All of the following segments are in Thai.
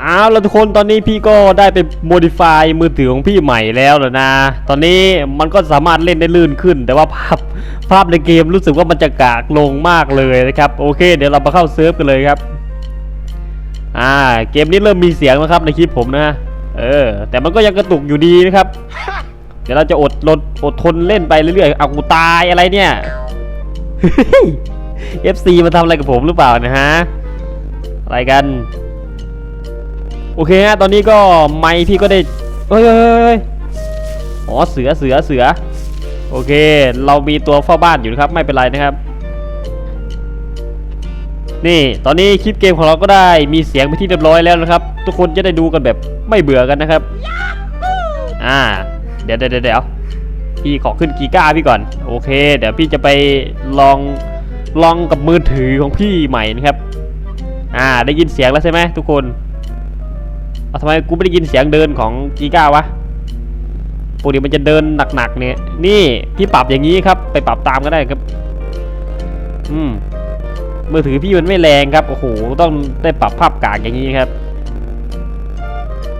เอาแล้วทุกคนตอนนี้พี่ก็ได้ไปโมดิฟายมือถือของพี่ใหม่แล้วแล้วนะ ตอนนี้มันก็สามารถเล่นได้ลื่นขึ้น แต่ว่าภาพภาพในเกมรู้สึกว่ามันจะกากลงมากเลยนะครับโอเค เดี๋ยวเรามาเข้าเซิร์ฟกันเลยครับอ่าเกมนี้เริ่มมีเสียงแล้วครับในคลิปผมนะเออแต่มันก็ยังกระตุกอยู่ดีนะครับ เดี๋ยวเราจะอดรนอดทนเล่นไปเรื่อยๆเอากูตายอะไรเนี่ย FC มาทำอะไรกับผมหรือเปล่านะฮะอะไรกัน โอเคฮะตอนนี้ก็ไมค์พี่ก็ได้เฮ้ยเฮ้ยเฮ้ยอ๋อเสือเสือเสือโอเค เรามีตัวเฝ้าบ้านอยู่นะครับไม่เป็นไรนะครับ นี่ตอนนี้คลิปเกมของเราก็ได้มีเสียงไปที่เรียบร้อยแล้วนะครับ ทุกคนจะได้ดูกันแบบไม่เบื่อกันนะครับอ่า เดี๋ยวเดี๋ยวเดี๋ยวพี่ขอขึ้นกีก้าพี่ก่อน โอเค เดี๋ยวพี่จะไปลองลองกับมือถือของพี่ใหม่นะครับ อ่า ได้ยินเสียงแล้วใช่ไหมทุกคน เอาทำไมกูไม่ได้ยินเสียงเดินของกีก้าวะปกติมันจะเดินหนักๆเนี่ย นี่พี่ปรับอย่างนี้ครับ ไปปรับตามก็ได้ครับ อืมมือถือพี่มันไม่แรงครับ โอ้โห ต้องได้ปรับภาพกากอย่างนี้ครับ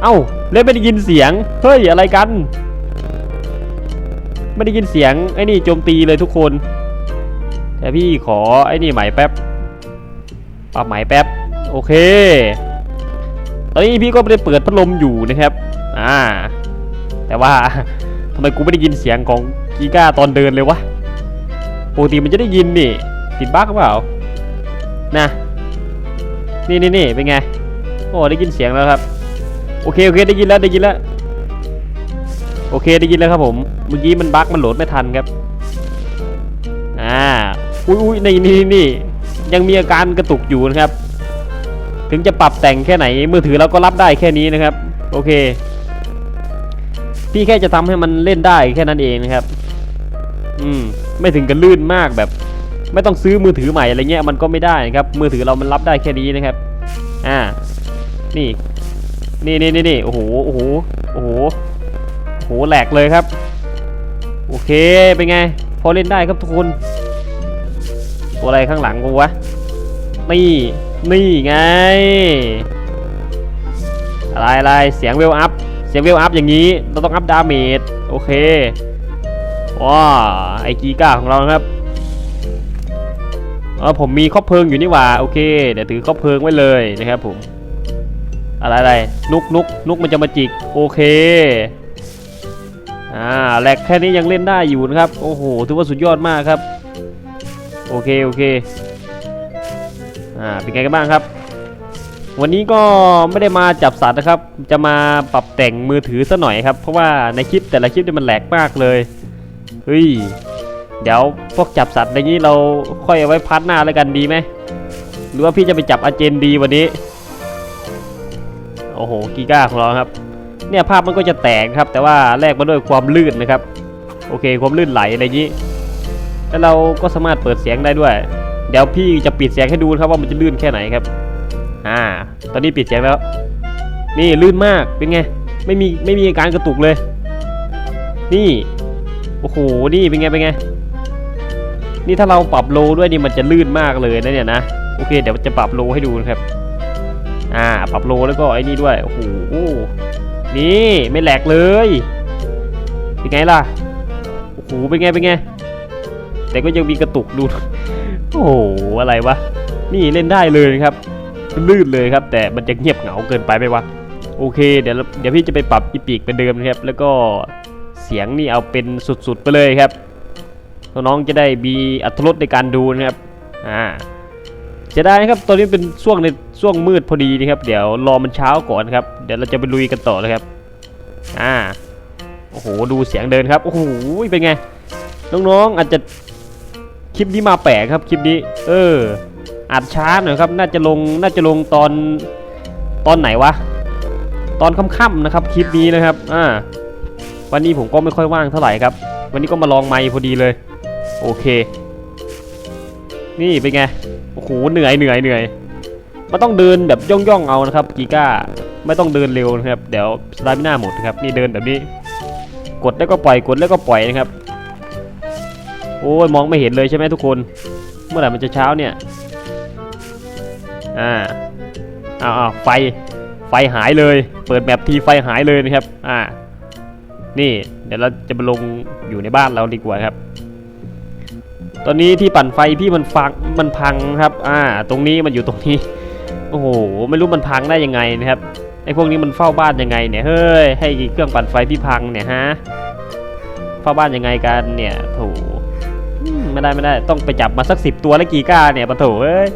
เอ้าเล่นไม่ได้ยินเสียง เฮ้ย อะไรกัน ไม่ได้ยินเสียง ไอ้นี่โจมตีเลยทุกคน แต่พี่ขอไอ้นี่ใหม่แป๊บ ปรับใหม่แป๊บ โอเค ตอนนี้พี่ก็ไม่ได้เปิดพัดลมอยู่นะครับ อ่า แต่ว่าทำไมกูไม่ได้ยินเสียงของกีก้าตอนเดินเลยวะ ปกติมันจะได้ยินนี่ ติดบั๊กหรือเปล่า นะ นี่นี่นี่เป็นไง โอ้ได้ยินเสียงแล้วครับ โอเคโอเคได้ยินแล้วได้ยินแล้ว โอเคได้ยินแล้วครับผม เมื่อกี้มันบั๊กมันโหลดไม่ทันครับ อ่า อุ้ยอุ้ยนี่นี่นี่ยังมีอาการกระตุกอยู่นะครับ ถึงจะปรับแต่งแค่ไหนมือถือเราก็รับได้แค่นี้นะครับ โอเค พี่แค่จะทำให้มันเล่นได้แค่นั้นเองนะครับ อืม ไม่ถึงกับลื่นมากแบบ ไม่ต้องซื้อมือถือใหม่อะไรเงี้ยมันก็ไม่ได้นะครับ มือถือเรามันรับได้แค่นี้นะครับ อ่า นี่นี่นี่นี่นี่โอ้โหโอ้โหโอ้โหโอ้โหแหลกเลยครับ โอเคเป็นไง พอเล่นได้ครับทุกคน ตัวอะไรข้างหลังกูวะนี่ นี่ไง อะไรอะไรเสียงเวลอัพ เสียงเวลอัพอย่างนี้ เราต้องอัพดาเมจ โอเค ว้า ไอกีก้าของเราครับเออผมมีครอบเพลิงอยู่นี่หว่า โอเค เดี๋ยวถือครอบเพลิงไว้เลยนะครับผม อะไรอะไรนุกนุกนุกมันจะมาจิก โอเค อ่าแหลกแค่นี้ยังเล่นได้อยู่นะครับ โอ้โห ถือว่าสุดยอดมากครับ โอเค โอเค อ่าเป็นไงกันบ้างครับ วันนี้ก็ไม่ได้มาจับสัตว์นะครับ จะมาปรับแต่งมือถือซะหน่อยครับ เพราะว่าในคลิปแต่ละคลิปเนี่ยมันแหลกมากเลยเฮ้ยเดี๋ยวพวกจับสัตว์อย่างนี้เราค่อยเอาไว้พัดหน้าแล้วกันดีไหมหรือว่าพี่จะไปจับอาเจนดีวันนี้โอ้โหกีก้าของเราครับเนี่ยภาพมันก็จะแตกครับ แต่ว่าแลกมาด้วยความลื่นนะครับ โอเค ความลื่นไหลอะไรนี้แล้วเราก็สามารถเปิดเสียงได้ด้วย เดี๋ยวพี่จะปิดเสียงให้ดูครับว่ามันจะลื่นแค่ไหนครับ อ่า ตอนนี้ปิดเสียงแล้ว นี่ลื่นมากเป็นไง ไม่มีไม่มีอาการกระตุกเลย นี่ โอ้โห นี่เป็นไงเป็นไง นี่ถ้าเราปรับโลด้วยนี่มันจะลื่นมากเลยนะเนี่ยนะ โอเค เดี๋ยวจะปรับโลให้ดูนะครับ อ่า ปรับโลแล้วก็ไอ้นี่ด้วย โอ้โห นี่ไม่แหลกเลย เป็นไงล่ะ โอ้โห เป็นไงเป็นไง แต่ก็ยังมีกระตุกดู อ้โหอะไรวะ นี่เล่นได้เลยครับ ลื่นเลยครับ แต่มันจะเงียบเหงาเกินไปไหมวะ โอเค เดี๋ยวเดี๋ยวพี่จะไปปรับอีปีกเป็นเดิมนะครับ แล้วก็เสียงนี่เอาเป็นสุดๆไปเลยครับ น้องๆจะได้มีอัตรสในการดูนะครับ อ่าเสียดายนะครับ ตอนนี้เป็นช่วงในช่วงมืดพอดีนะครับ เดี๋ยวรอมันเช้าก่อนครับ เดี๋ยวเราจะไปลุยกันต่อเลยครับ อ่า โอ้โห ดูเสียงเดินครับ โอ้โห เป็นไง น้องๆ อาจจะ คลิปนี้มาแปลกครับคลิปนี้ เอออาจช้าหน่อยครับ น่าจะลงน่าจะลงตอนตอนไหนวะ ตอนค่ำๆนะครับคลิปนี้นะครับอ่าวันนี้ผมก็ไม่ค่อยว่างเท่าไหร่ครับ วันนี้ก็มาลองไมค์พอดีเลย โอเค นี่เป็นไงโอ้โหเหนื่อยเหนื่อยเหนื่อยมันต้องเดินแบบย่องย่องๆเอานะครับกีก้าไม่ต้องเดินเร็วนะครับ เดี๋ยวสตาร์มิน่าหมดนะครับ นี่เดินแบบนี้ กดแล้วก็ปล่อยกดแล้วก็ปล่อยนะครับ โอ้ยมองไม่เห็นเลยใช่ไหมทุกคน เมื่อไหร่มันจะเช้าเนี่ย อ่าอ้าวอ้าไฟ ไฟหายเลย เปิดแมปทีไฟหายเลยนะครับ อ่า นี่เดี๋ยวเราจะไปลงอยู่ในบ้านเราดีกว่าครับ ตอนนี้ที่ปั่นไฟพี่มันฟังมันพังครับ อ่า ตรงนี้มันอยู่ตรงนี้ โอ้โห ไม่รู้มันพังได้ยังไงนะครับ ไอ้พวกนี้มันเฝ้าบ้านยังไงเนี่ย เฮ้ย ให้เครื่องปั่นไฟพี่พังเนี่ยฮะ เฝ้าบ้านยังไงกันเนี่ย โถอืม ไม่ได้ไม่ได้ ต้องไปจับมาสักสิบตัวแล้วกี่ก้าเนี่ยปะโถเอ้ย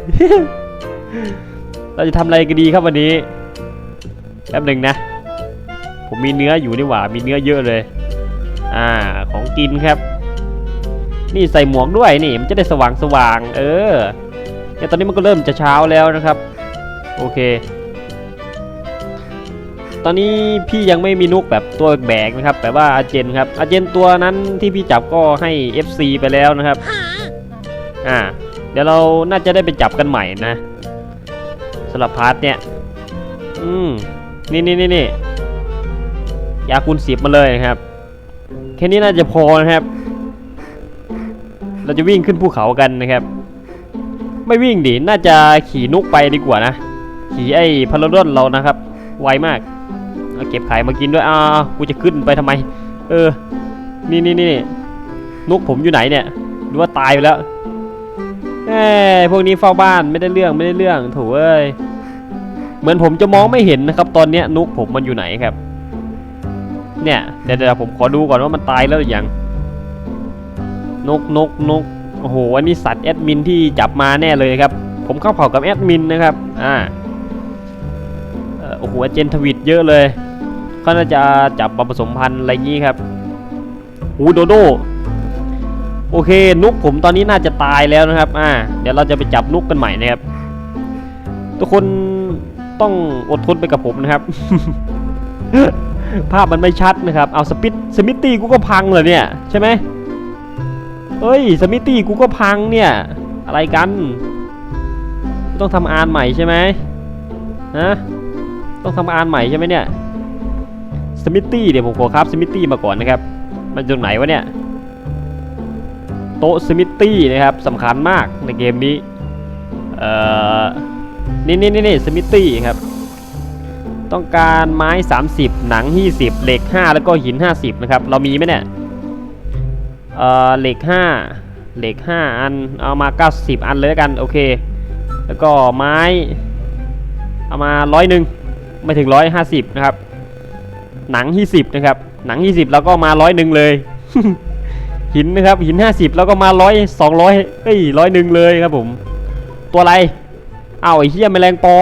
เราจะทำอะไรกันดีครับวันนี้ แป๊บหนึ่งนะ ผมมีเนื้ออยู่นี่หว่า มีเนื้อเยอะเลย อ่า ของกินครับ นี่ใส่หมวกด้วยนี่มันจะได้สว่างสว่าง เออเนี่ยตอนนี้มันก็เริ่มจะเช้าแล้วนะครับ โอเค ตอนนี้พี่ยังไม่มีนุกแบบตัวแบกนะครับ แต่ว่าอาเจนครับอาเจนตัวนั้นที่พี่จับก็ให้ FC ไปแล้วนะครับ อ่า เดี๋ยวเราน่าจะได้ไปจับกันใหม่นะสำหรับพาร์ทเนี่ย อืม นี่นี่นี่นี่ยาคูณสิบมาเลยนะครับ แค่นี้น่าจะพอนะครับ เราจะวิ่งขึ้นภูเขากันนะครับ ไม่วิ่งดิ น่าจะขี่นุกไปดีกว่านะ ขี่ไอ้พาราดอนเรานะครับ ไวมาก เอาเก็บไข่มากินด้วยอ้าวกูจะขึ้นไปทำไม เออ นี่นี่นี่นกผมอยู่ไหนเนี่ยหรือว่าตายไปแล้วเอ้พวกนี้เฝ้าบ้านไม่ได้เรื่องไม่ได้เรื่องโถูเอ้ยเหมือนผมจะมองไม่เห็นนะครับ ตอนเนี้ยนกผมมันอยู่ไหนครับ เนี่ยเดี๋ยวเดี๋ยวผมขอดูก่อนว่ามันตายแล้วหรือยัง นกนกนกโอ้โหอันนี้สัตว์แอดมินที่จับมาแน่เลยครับ ผมเข้าเผ่ากับแอดมินนะครับ อ่าโอ้โหเจนทวิตเยอะเลย เขาน่าจะจับมาผสมพันธุ์อะไรงี้ครับหูโดโดโอเค นุกผมตอนนี้น่าจะตายแล้วนะครับ อ่า เดี๋ยวเราจะไปจับนุกกันใหม่นะครับ ทุกคนต้องอดทนไปกับผมนะครับ ภาพมันไม่ชัดนะครับ เอาสปิตสมิตตี้กูก็พังเลยเนี่ย ใช่ไหมเฮ้ย สมิตตี้กูก็พังเนี่ย อะไรกัน ต้องทำอานใหม่ใช่ไหมฮะ ต้องทำอานใหม่ใช่ไหมเนี่ย สมิตตี้เดี๋ยวผมขอครับสมิตตี้มาก่อนนะครับ มันตรงไหนวะเนี่ย โต๊ะสมิตตี้นะครับสำคัญมากในเกมนี้ เอ่อ นี่นี่นี่นี่สมิตตี้ครับ ต้องการไม้ 30 หนัง 20 เหล็ก 5 แล้วก็หิน 50 นะครับ เรามีไหมเนี่ย เอ่อ เหล็ก 5 เหล็ก 5 อัน เอามา 90 อันเลยแล้วกัน โอเค แล้วก็ไม้ เอามาร้อยหนึ่งไม่ถึงร้อยห้าสิบนะครับ หนัง 20 นะครับ หนัง 20 แล้วก็มาร้อยหนึ่งเลย หินนะครับ หิน 50 แล้วก็มาร้อยสองร้อยเอ้ยร้อยหนึ่งเลยครับผม ตัวอะไรอ้าวไอ้เหี้ยแมลงปอ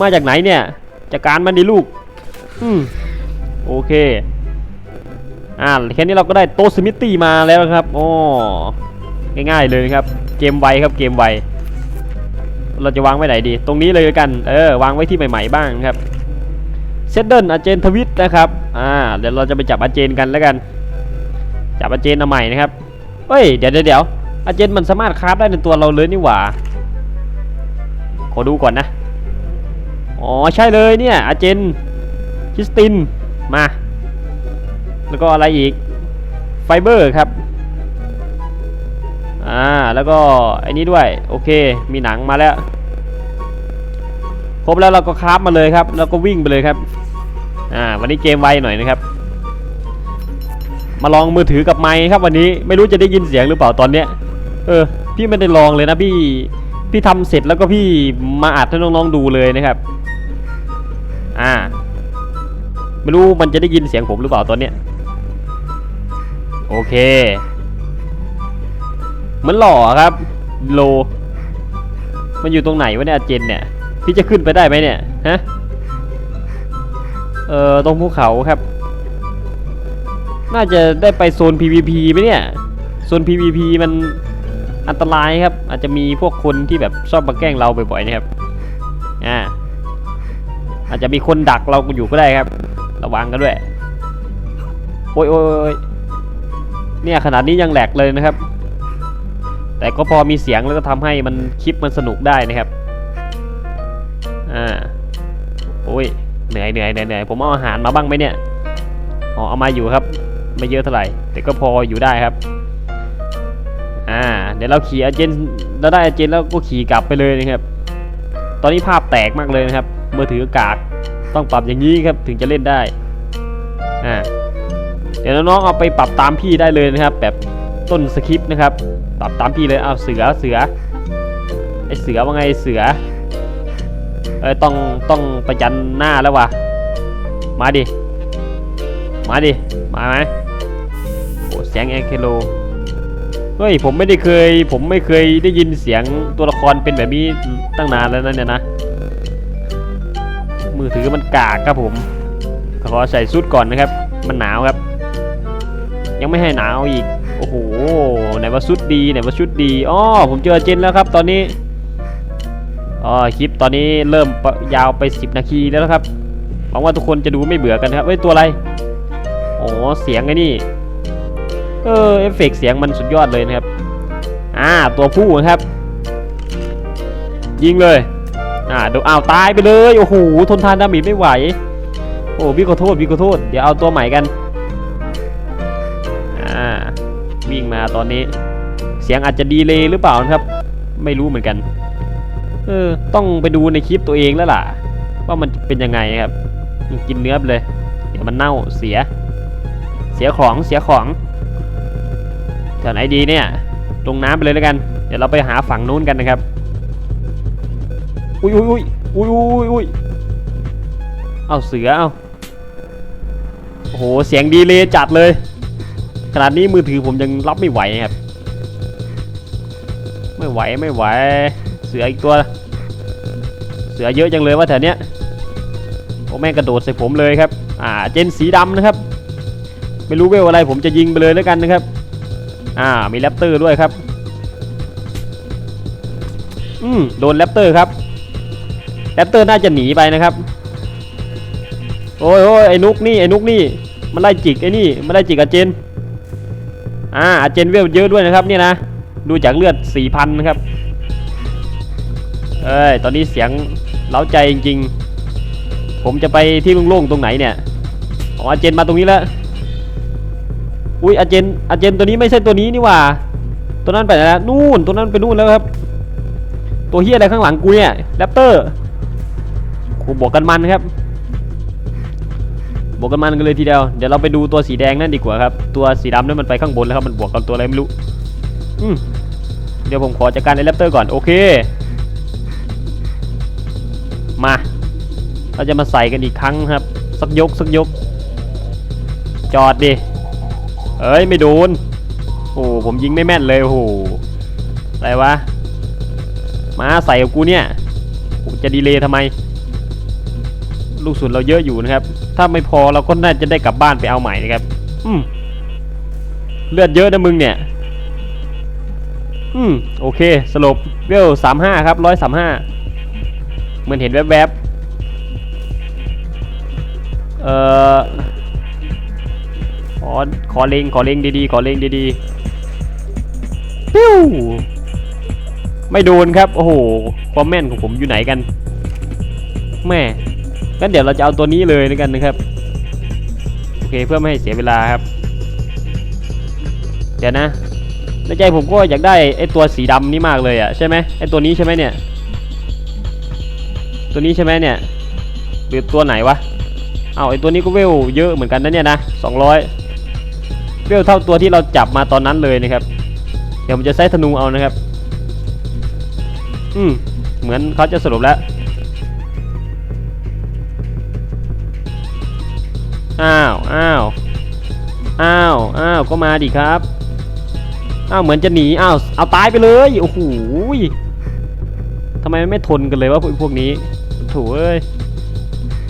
มาจากไหนเนี่ยจากการมันดีลูก อืมโอเค อ่าแค่นี้เราก็ได้โตสมิตตี้มาแล้วครับอ๋อง่ายๆเลยครับ เกมไวครับ เกมไว เราจะวางไว้ไหนดี ตรงนี้เลยกัน เออ วางไว้ที่ใหม่ ๆ บ้างครับ ซดเดิลอาเจนทวิตนะครับอ่าเดี๋ยวเราจะไปจับอาเจนกันแล้วกัน จับอาเจนเอาใหม่นะครับเฮ้ยเดี๋ยวเดี๋ยวเอาเจนมันสามารถคราฟได้ในตัวเราเลยนี่หว่าขอดูก่อนนะอ๋อใช่เลยเนี่ยอาเจนคิสตินมา แล้วก็อะไรอีกไฟเบอร์ครับอ่าแล้วก็ไอ้นี้ด้วยโอเคมีหนังมาแล้วครบแล้วเราก็คราฟมาเลยครับ แล้วก็วิ่งไปเลยครับ อ่าวันนี้เกมไวหน่อยนะครับ มาลองมือถือกับไมค์ครับวันนี้ไม่รู้จะได้ยินเสียงหรือเปล่าตอนเนี้ย เออ พี่ไม่ได้ลองเลยนะพี่พี่ทำเสร็จแล้วก็พี่มาอัดให้น้องๆดูเลยนะครับ อ่า ไม่รู้มันจะได้ยินเสียงผมหรือเปล่าตอนเนี้ยโอเค เหมือนหล่อครับ โล มันอยู่ตรงไหนวะเนี่ยเจนเนี่ย พี่จะขึ้นไปได้ไหมเนี่ย ฮะ เออตรงภูเขาครับ น่าจะได้ไปโซน PVP ไหมเนี่ย โซน PVP มันอันตรายครับ อาจจะมีพวกคนที่แบบชอบมาแกล้งเราบ่อยๆนะครับ อ่า อาจจะมีคนดักเราอยู่ก็ได้ครับ ระวังกันด้วย โอ้ยโอ้ยโอ้ยเนี่ยขนาดนี้ยังแหลกเลยนะครับ แต่ก็พอมีเสียงแล้วก็ทำให้มันคลิปมันสนุกได้นะครับ อ่า โอ้ย เหนื่อยเหนื่อยเหนื่อยเหนื่อยผมเอาอาหารมาบ้างไหมเนี่ยอ๋อเอามาอยู่ครับ ไม่เยอะเท่าไหร่ แต่ก็พออยู่ได้ครับ อ่า เดี๋ยวเราขี่อาเจนเราได้อาเจนแล้วก็ขี่กลับไปเลยนะครับ ตอนนี้ภาพแตกมากเลยนะครับมือถือกากต้องปรับอย่างนี้ครับถึงจะเล่นได้ อ่า เดี๋ยวน้องๆเอาไปปรับตามพี่ได้เลยนะครับ แบบต้นสคริปต์นะครับ ปรับตามพี่เลยเอาเสือเสือไอเสือว่าไงเสือ เอ้ยต้องต้องประจันหน้าแล้ววะมาดิ มาดิ มาไหมโอ้เสียงแองเคโลเฮ้ยผมไม่ได้เคย ผมไม่เคยได้ยินเสียงตัวละครเป็นแบบนี้ตั้งนานแล้วนะเนี่ยนะ มือถือมันกากครับผม ขอใส่ชุดก่อนนะครับ มันหนาวครับ ยังไม่ให้หนาวอีก โอ้โห ไหนว่าชุดดี ไหนว่าชุดดี อ๋อ ผมเจอเจนแล้วครับ ตอนนี้ อ๋อคลิปตอนนี้เริ่มยาวไป 10 นาทีแล้วครับหวังว่าทุกคนจะดูไม่เบื่อกันนะครับเฮ้ยตัวอะไรโอ้เสียงไอ้นี่เออเอฟเฟกต์เสียงมันสุดยอดเลยนะครับอ่าตัวผู้นะครับ ยิงเลยอ่าดูอ้าวตายไปเลยโอ้โหทนทานดาเมจไม่ไหวโอ้พี่ขอโทษพี่ขอโทษเดี๋ยวเอาตัวใหม่กันอ่าวิ่งมาตอนนี้ เสียงอาจจะดีเลยหรือเปล่านะครับ ไม่รู้เหมือนกัน เออ ต้องไปดูในคลิปตัวเองแล้วล่ะ ว่ามันเป็นยังไงครับ กินเนื้อไปเลย เดี๋ยวมันเน่าเสีย เสียของเสียของแถวไหนดีเนี่ยลงน้ำไปเลยแล้วกัน เดี๋ยวเราไปหาฝั่งนู้นกันนะครับ อุ้ยอุ้ยอุ้ยอุ้ยอุ้ยอุ้ยเอาเสือเอาโอ้โหเสียงดีเลยจัดเลย ขนาดนี้มือถือผมยังรับไม่ไหวครับ ไม่ไหวไม่ไหว สืออีกตัว เสือเยอะจังเลยว่าแถวเนี้ยโอ้แม่งกระโดดใส่ผมเลยครับ อ่า เจนสีดำนะครับ ไม่รู้เวลอะไรผมจะยิงไปเลยแล้วกันนะครับ อ่า มีแรปเตอร์ด้วยครับ อืมโดนแรปเตอร์ครับ แรปเตอร์น่าจะหนีไปนะครับ โอ้ยโอ้ยไอ้นุกนี่ ไอ้นุกนี่ มันไล่จิกไอ้นี่มันไล่จิกอาเจน อ่าอาเจนเวลเยอะด้วยนะครับ เนี่ยนะ ดูจากเลือดสี่พันนะครับ เอ้ย ตอนนี้เสียงเล้าใจจริงๆ ผมจะไปที่โล่งๆตรงไหนเนี่ย อ๋ออาเจนมาตรงนี้แล้ว อุ้ยอาเจนอาเจนตัวนี้ไม่ใช่ตัวนี้นี่หว่า ตัวนั้นไปไหนแล้วนู่น ตัวนั้นไปนู่นแล้วครับ ตัวเฮียอะไรข้างหลังกูเนี่ยแรปเตอร์กูบอกกันมันครับบวกกันมันกันเลยทีเดียว เดี๋ยวเราไปดูตัวสีแดงนั่นดีกว่าครับ ตัวสีดำนั่นมันไปข้างบนแล้วครับ มันบวกกับตัวอะไรไม่รู้ อืมเดี๋ยวผมขอจัดการไอ้แรปเตอร์ก่อน โอเค มา เราจะมาใส่กันอีกครั้งครับ สักยกสักยก จอดดิ เอ้ย ไม่โดน โอ้ผมยิงไม่แม่นเลยโอ้โหอะไรวะ มาใส่กับกูเนี่ยจะดีเลยทำไม ลูกสุนเราเยอะอยู่นะครับ ถ้าไม่พอเราก็น่าจะได้กลับบ้านไปเอาใหม่นะครับ อืมเลือดเยอะนะมึงเนี่ย อืมโอเค สรุปเวลสามห้าครับร้อยสามห้า เหมือนเห็นแวบๆ เอ่อ ขอ ขอเล็งขอเล็งดีๆ ขอเล็งดีๆ ปิ้ว ไม่โดนครับ โอ้โห ความแม่นของผมอยู่ไหนกัน แม่งั้นเดี๋ยวเราจะเอาตัวนี้เลยแล้วกันนะครับ โอเคเพื่อไม่ให้เสียเวลาครับ เดี๋ยวนะในใจผมก็อยากได้ไอ้ตัวสีดำนี่มากเลยอะใช่ไหมไอ้ตัวนี้ใช่ไหมเนี่ย ตัวนี้ใช่ไหมเนี่ยหรือตัวไหนวะเอาไอตัวนี้ก็เวลเยอะเหมือนกันนะเนี่ยนะ200 เวลเท่าตัวที่เราจับมาตอนนั้นเลยนะครับ เดี๋ยวผมจะใช้ธนูเอานะครับ อืมเหมือนเขาจะสรุปแล้วอ้าวอ้าวอ้าวอ้าวก็มาดิครับอ้าวเหมือนจะหนีอ้าวเอาตายไปเลยโอ้โหทำไมไม่ทนกันเลยวะพวกพวกนี้ ถูเอ้ย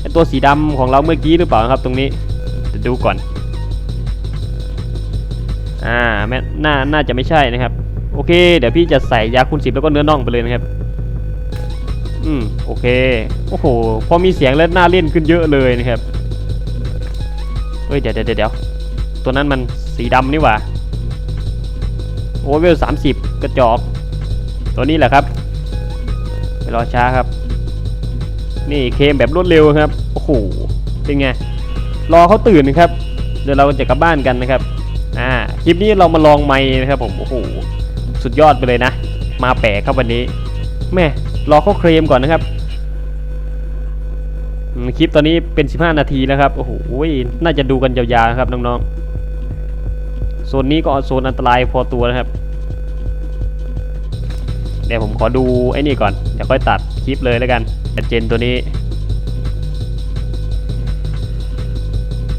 ไอตัวสีดำของเราเมื่อกี้หรือเปล่าครับตรงนี้จะดูก่อน อ่าแม่น่าน่าจะไม่ใช่นะครับ โอเค เดี๋ยวพี่จะใส่ยาคูณสิบแล้วก็เนื้อน่องไปเลยนะครับ อืมโอเค โอ้โห พอมีเสียงแล้วน่าเล่นขึ้นเยอะเลยนะครับเฮ้ยเดี๋ยวเดี๋ยวเดี๋ยวตัวนั้นมันสีดำนี่หว่าโอเวลสามสิบกระจอก ตัวนี้แหละครับไปรอช้าครับ นี่เคมแบบรวดเร็วครับ โอ้โห เป็นไง รอเขาตื่นนะครับ เดี๋ยวเราจะกลับบ้านกันนะครับ อ่า คลิปนี้เรามาลองไม้นะครับผม โอ้โห สุดยอดไปเลยนะ มาแปลกครับวันนี้ แม่รอเขาเคลมก่อนนะครับ คลิปตอนนี้เป็น 15 นาทีแล้วครับ โอ้โห น่าจะดูกันยาวๆครับน้องๆ โซนนี้ก็โซนอันตรายพอตัวนะครับ เดี๋ยวผมขอดูไอ้นี่ก่อนเดี๋ยวค่อยตัดคลิปเลยแล้วกัน เจนตัวนี้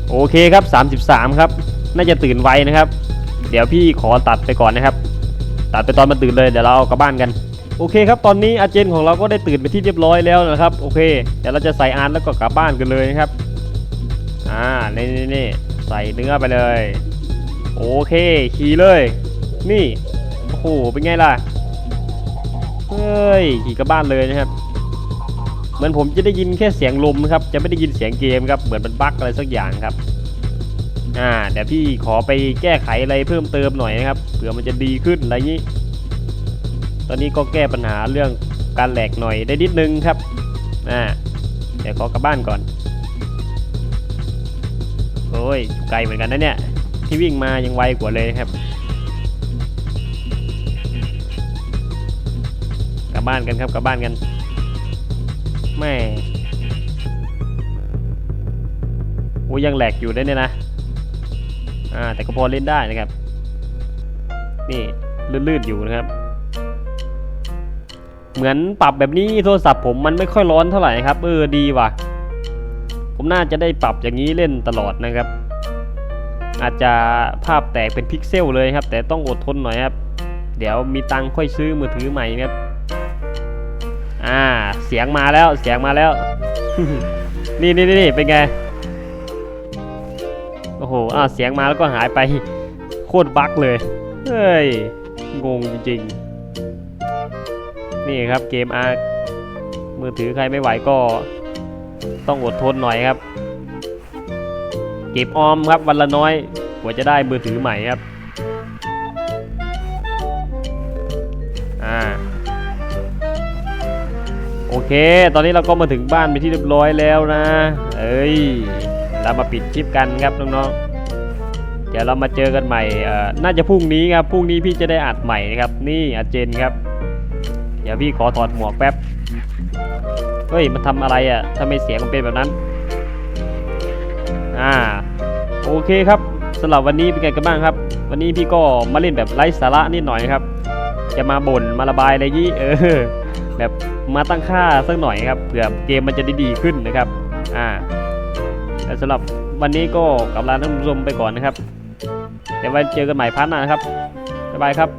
โอเคครับ 33 ครับ น่าจะตื่นไวนะครับ เดี๋ยวพี่ขอตัดไปก่อนนะครับ ตัดไปตอนมันตื่นเลยเดี๋ยวเราเอากลับบ้านกันโอเคครับ ตอนนี้อาเจนของเราก็ได้ตื่นไปที่เรียบร้อยแล้วนะครับ โอเค เดี๋ยวเราจะใส่อานแล้วก็กลับบ้านกันเลยนะครับ อ่า นี่นี่นี่ใส่เนื้อไปเลย โอเค ขี่เลย นี่ โอ้โห เป็นไงล่ะ เฮ้ย ขี่กลับบ้านเลยนะครับ เหมือนผมจะได้ยินแค่เสียงลมนะครับ จะไม่ได้ยินเสียงเกมครับ เหมือนมันบั๊กอะไรสักอย่างครับ อ่า เดี๋ยวพี่ขอไปแก้ไขอะไรเพิ่มเติมหน่อยนะครับ เผื่อมันจะดีขึ้นอะไรงนี้ ตอนนี้ก็แก้ปัญหาเรื่องการแหลกหน่อยได้นิดนึงครับ อ่า เดี๋ยวขอกลับบ้านก่อน โอ้ย ไกลเหมือนกันนะเนี่ย ที่วิ่งมายังไวกว่าเลยครับกลับบ้านกันครับกลับบ้านกัน แม่โอ้ยยังแหลกอยู่ได้เนี่ยนะ อ่า แต่ก็พอเล่นได้นะครับ นี่ลื่นๆอยู่นะครับ เหมือนปรับแบบนี้โทรศัพท์ผมมันไม่ค่อยร้อนเท่าไหร่ครับ เออดีว่ะ ผมน่าจะได้ปรับอย่างนี้เล่นตลอดนะครับ อาจจะภาพแตกเป็นพิกเซลเลยครับ แต่ต้องอดทนหน่อยครับ เดี๋ยวมีตังค์ค่อยซื้อมือถือใหม่นะครับ อ่า เสียงมาแล้ว เสียงมาแล้ว นี่นี่นี่เป็นไง โอ้โหอ่าเสียงมาแล้วก็หายไป โคตรบั๊กเลย เฮ้ย งงจริงๆ นี่ครับเกมอาร์มือถือใครไม่ไหวก็ต้องอดทนหน่อยครับ เก็บออมครับวันละน้อยกว่าจะได้มือถือใหม่ครับ เค ตอนนี้เราก็มาถึงบ้านเป็นที่เรียบร้อยแล้วนะ เอ้ย เรามาปิดคลิปกันครับน้องๆ เดี๋ยวเรามาเจอกันใหม่ น่าจะพรุ่งนี้ครับ พรุ่งนี้พี่จะได้อัดใหม่นะครับ นี่อาเจนครับ เดี๋ยวพี่ขอถอดหมวกแป๊บ เฮ้ย มันทำอะไรอะ่ะทำไมเสียงมันเป็นแบบนั้น อ่า โอเคครับสำหรับวันนี้เป็นไงกันบ้างครับ วันนี้พี่ก็มาเล่นแบบไร้สาระนิดหน่อยครับ จะมาบ่นมาระบายอะไรยี่เออ แบบมาตั้งค่าสักหน่อยครับเผื่อเกมมันจะได้ดีขึ้นนะครับอ่าแต่สำหรับวันนี้ก็กลับลาท่านผู้ชมไปก่อนนะครับเดี๋ยวไว้เจอกันใหม่พาร์ทหน้านะครับบ๊ายบายครับ